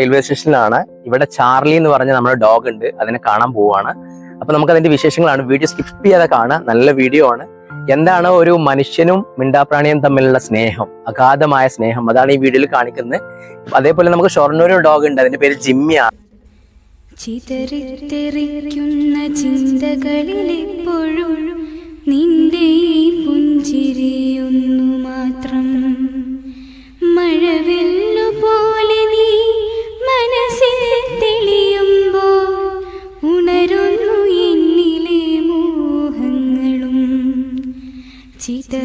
Railway സ്റ്റേഷനിലാണ് ഇവിടെ Charlie എന്ന് പറഞ്ഞ നമ്മുടെ ഡോഗ് ഉണ്ട്. അതിനെ കാണാൻ പോവാണ് അപ്പൊ നമുക്ക് അതിന്റെ വിശേഷങ്ങളാണ്. വീഡിയോ സ്കിപ്പ് ചെയ്യാതെ കാണാം നല്ല വീഡിയോ ആണ്. എന്താണ് ഒരു മനുഷ്യനും മിണ്ടാപ്രാണിയും തമ്മിലുള്ള സ്നേഹം? അഗാധമായ സ്നേഹം. അതാണ് ഈ വീഡിയോയിൽ കാണിക്കുന്നത്. അതേപോലെ നമുക്ക് ഷൊർണൂർ ഡോഗ് ഉണ്ട്. അതിന്റെ പേര് ജിമ്മിയാണ്. ചിതറിത്തെറിക്കുന്ന ചിന്തകളിലെപ്പോഴും നിന്റെ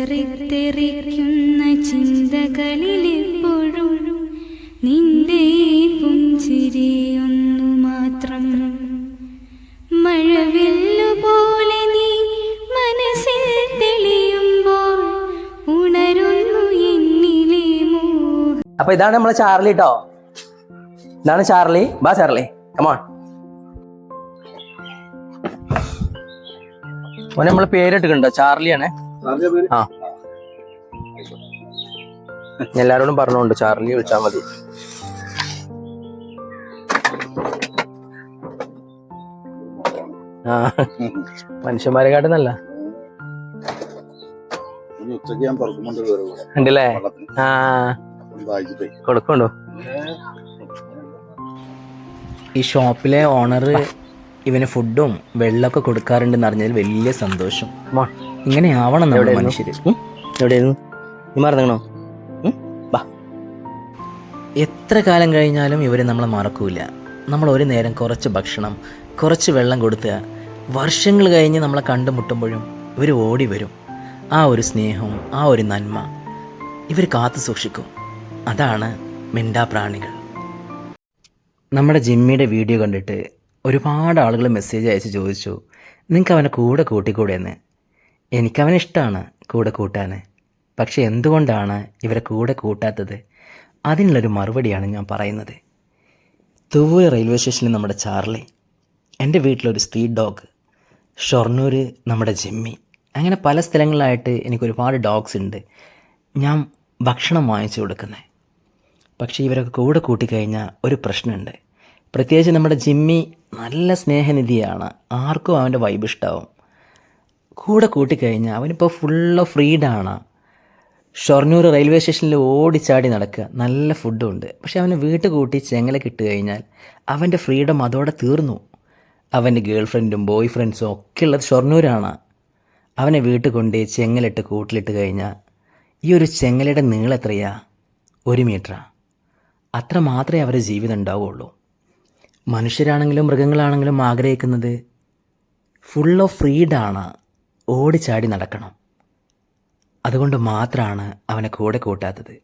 ചിതറിത്തെറിക്കുന്ന ചിന്തകളിലെപ്പോഴും നിന്റെ പുഞ്ചിരിയൊന്നു മാത്രം. മഴവില്ലു പോലെ നീ മനസ്സിൽ തെളിയുമ്പോൾ ഉണരുന്നു എന്നിലെ അപ്പൊ ഇതാണ് നമ്മളെ ചാർലി കേട്ടോ ഇതാണ് ചാർലി. ബാ ചാർലി. കമോൺ ഓനെ നമ്മളെ പേരിട്ടുണ്ടോ ചാർലിയാണ്. ആ. എല്ലാരോടും പറഞ്ഞോണ്ട് ചാർലി വിളിച്ചാ മതി. ആ മനുഷ്യന്മാരെ കാട്ടുന്നല്ല ഉണ്ടല്ലേ? ആ. കൊടുക്കണ്ടോ? ഈ ഷോപ്പിലെ ഓണർ ഇവന് ഫുഡും വെള്ളമൊക്കെ കൊടുക്കാറുണ്ടെന്ന് അറിഞ്ഞതിൽ വലിയ സന്തോഷം. ഇങ്ങനെ ആവണം നമ്മുടെ മനുഷ്യര്. എവിടെയായിരുന്നു? നീ മറന്നോ എത്ര കാലം കഴിഞ്ഞാലും ഇവർ നമ്മളെ മറക്കൂല. നമ്മൾ ഒരു നേരം കുറച്ച് ഭക്ഷണം കുറച്ച് വെള്ളം കൊടുത്തുക വർഷങ്ങൾ കഴിഞ്ഞ് നമ്മളെ കണ്ടുമുട്ടുമ്പോഴും ഇവർ ഓടി വരും. ആ ഒരു സ്നേഹം ആ ഒരു നന്മ ഇവർ കാത്തു സൂക്ഷിക്കും. അതാണ് മിണ്ടാപ്രാണികൾ നമ്മുടെ ജിമ്മിയുടെ വീഡിയോ കണ്ടിട്ട് ഒരുപാട് ആളുകൾ മെസ്സേജ് അയച്ച് ചോദിച്ചു നിങ്ങൾക്ക് അവനെ കൂടെ കൂട്ടിക്കൂടെ എന്ന്? എനിക്കവനെ ഇഷ്ടമാണ് കൂടെ കൂട്ടാൻ പക്ഷെ എന്തുകൊണ്ടാണ് ഇവരെ കൂടെ കൂട്ടാത്തത്? അതിനുള്ളൊരു മറുപടിയാണ് ഞാൻ പറയുന്നത്. തുവൂർ റെയിൽവേ സ്റ്റേഷനിൽ നമ്മുടെ ചാർലി എന്റെ വീട്ടിലൊരു സ്ട്രീറ്റ് ഡോഗ് ഷൊർണൂർ നമ്മുടെ ജിമ്മി. അങ്ങനെ പല സ്ഥലങ്ങളിലായിട്ട് എനിക്ക് ഒരുപാട് ഡോഗ്സ് ഉണ്ട്. ഞാൻ ഭക്ഷണം വാങ്ങിച്ചു കൊടുക്കുന്നത് പക്ഷേ ഇവരൊക്കെ കൂടെ കൂട്ടിക്കഴിഞ്ഞാൽ ഒരു പ്രശ്നമുണ്ട്. പ്രത്യേകിച്ച് നമ്മുടെ ജിമ്മി നല്ല സ്നേഹനിധിയാണ്. ആർക്കും അവന്റെ വൈബ് കൂടെ കൂട്ടിക്കഴിഞ്ഞാൽ അവനിപ്പോൾ ഫുള്ള് ഫ്രീഡാണ് ഷൊർണൂർ റെയിൽവേ സ്റ്റേഷനിൽ ഓടിച്ചാടി നടക്കുക നല്ല ഫുഡും ഉണ്ട് പക്ഷെ അവനെ വീട്ടിൽ കൂട്ടി ചെങ്ങല കഴിഞ്ഞാൽ അവന്റെ ഫ്രീഡം അതോടെ തീർന്നു. അവന്റെ ഗേൾ ഫ്രണ്ടും ബോയ് ഫ്രണ്ട്സും ഒക്കെ ഉള്ളത് ഷൊർണൂരാണ്. അവനെ വീട്ടിൽ കൊണ്ട് ചെങ്ങലിട്ട് കൂട്ടിലിട്ട് കഴിഞ്ഞാൽ ഈ ഒരു ചെങ്ങലയുടെ നീളം എത്രയാ? ഒരു മീറ്ററാണ് അത്ര മാത്രമേ അവരുടെ ജീവിതം ഉണ്ടാവുകയുള്ളൂ മനുഷ്യരാണെങ്കിലും മൃഗങ്ങളാണെങ്കിലും ആഗ്രഹിക്കുന്നത് ഫുൾ ഓഫ് ഫ്രീഡാണ് ഓടിച്ചാടി നടക്കണം. അതുകൊണ്ട് മാത്രമാണ് അവനെ കൂടെ കൂട്ടാത്തത്.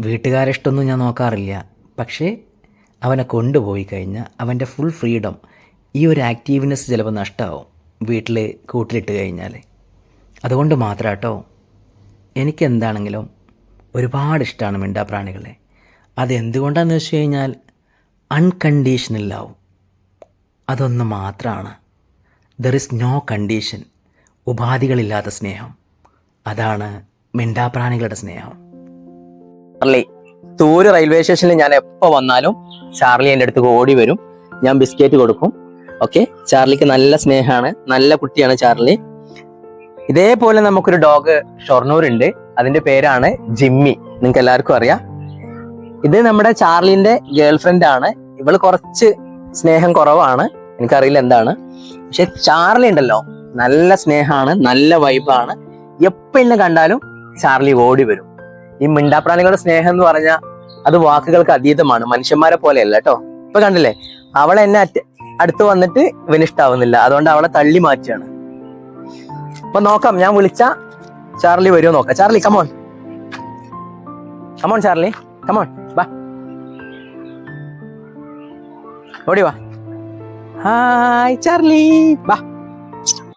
വീട്ടുകാരെ ഇഷ്ടമൊന്നും ഞാൻ നോക്കാറില്ല. പക്ഷേ അവനെ കൊണ്ടുപോയി കഴിഞ്ഞാൽ അവന്റെ ഫുൾ ഫ്രീഡം ഈ ഒരു ആക്റ്റീവ്നെസ് ചിലപ്പോൾ നഷ്ടമാവും വീട്ടിൽ കൂട്ടിലിട്ട് കഴിഞ്ഞാൽ അതുകൊണ്ട് മാത്രം കേട്ടോ എനിക്കെന്താണെങ്കിലും ഒരുപാട് ഇഷ്ടമാണ് മിണ്ടാപ്രാണികളെ അതെന്തുകൊണ്ടാണെന്ന് വെച്ച് കഴിഞ്ഞാൽ അൺകണ്ടീഷണൽ അതൊന്ന് മാത്രമാണ് ദർ ഇസ് നോ കണ്ടീഷൻ ഉപാധികളില്ലാത്ത സ്നേഹം. അതാണ് മിണ്ടാപ്രാണികളുടെ സ്നേഹം. ചാർലി തൂര് റെയിൽവേ സ്റ്റേഷനിൽ ഞാൻ എപ്പോൾ വന്നാലും ചാർലി എന്റെ അടുത്ത് ഓടി വരും. ഞാൻ ബിസ്ക്കറ്റ് കൊടുക്കും. ഓക്കെ? ചാർലിക്ക് നല്ല സ്നേഹമാണ്. നല്ല കുട്ടിയാണ് ചാർലി. ഇതേപോലെ നമുക്കൊരു ഡോഗ് ഷൊർണൂരുണ്ട്. അതിന്റെ പേരാണ് ജിമ്മി. നിങ്ങൾക്ക് എല്ലാവർക്കും അറിയാം. ഇത് നമ്മുടെ ചാർലിന്റെ ഗേൾഫ്രണ്ട് ആണ് ഇവൾ കുറച്ച് സ്നേഹം കുറവാണ്. എനിക്കറിയില്ല എന്താണ്. പക്ഷെ ചാർലി ഉണ്ടല്ലോ. നല്ല സ്നേഹമാണ് നല്ല വൈബാണ്. എപ്പോ എന്നെ കണ്ടാലും ചാർലി ഓടി വരും. ഈ മിണ്ടാപ്രാണികളുടെ സ്നേഹം എന്ന് പറഞ്ഞാൽ അത് വാക്കുകൾക്ക് അതീതമാണ്. മനുഷ്യന്മാരെ പോലെയല്ല കേട്ടോ. ഇപ്പൊ കണ്ടില്ലേ? അവളെ എന്നെ അടുത്ത് വന്നിട്ട് ഇവനിഷ്ടാവുന്നില്ല അതുകൊണ്ട് അവളെ തള്ളി മാറ്റുകയാണ്. അപ്പൊ നോക്കാം ഞാൻ വിളിച്ച ചാർലി വരുമോ നോക്കാം. Charlie come on come on Charlie. Come on വാ. ഓടി വാ. Hi Charlie. ബാ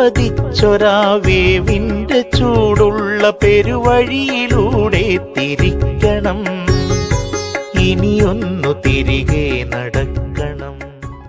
പോകണം മുള്ളു പതിച്ചൊരാ വേവിന്റെ ചൂടുള്ള പെരുവഴിയിലൂടെ തിരിക്കണം. ഇനിയൊന്നു തിരികെ നടക്കണം